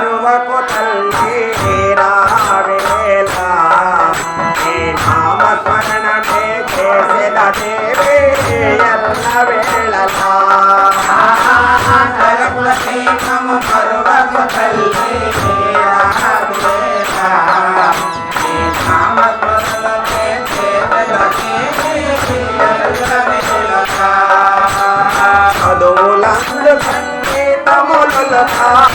কারও বা কথা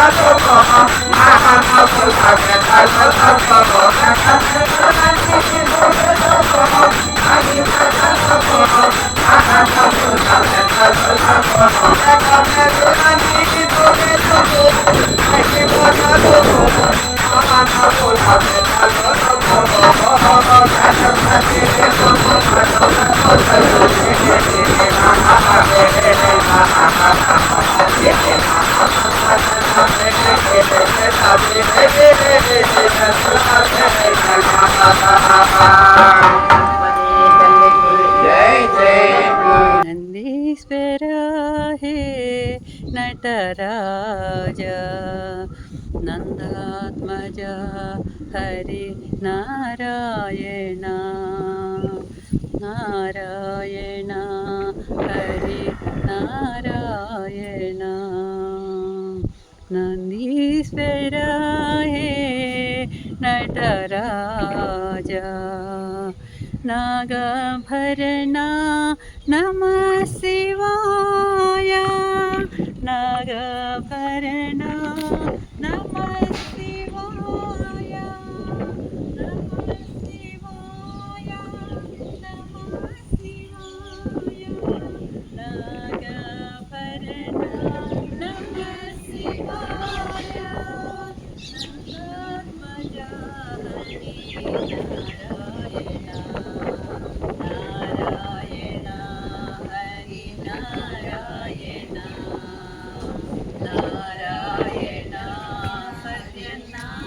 Thank you. నందీశ్వర హే నటరాజ నందాత్మజ హరి నారాయణ నారాయణ హరి నారాయణ నందీశ్వర राजा। नागभरणा नमः शिवाय। नागभरणा नमः now.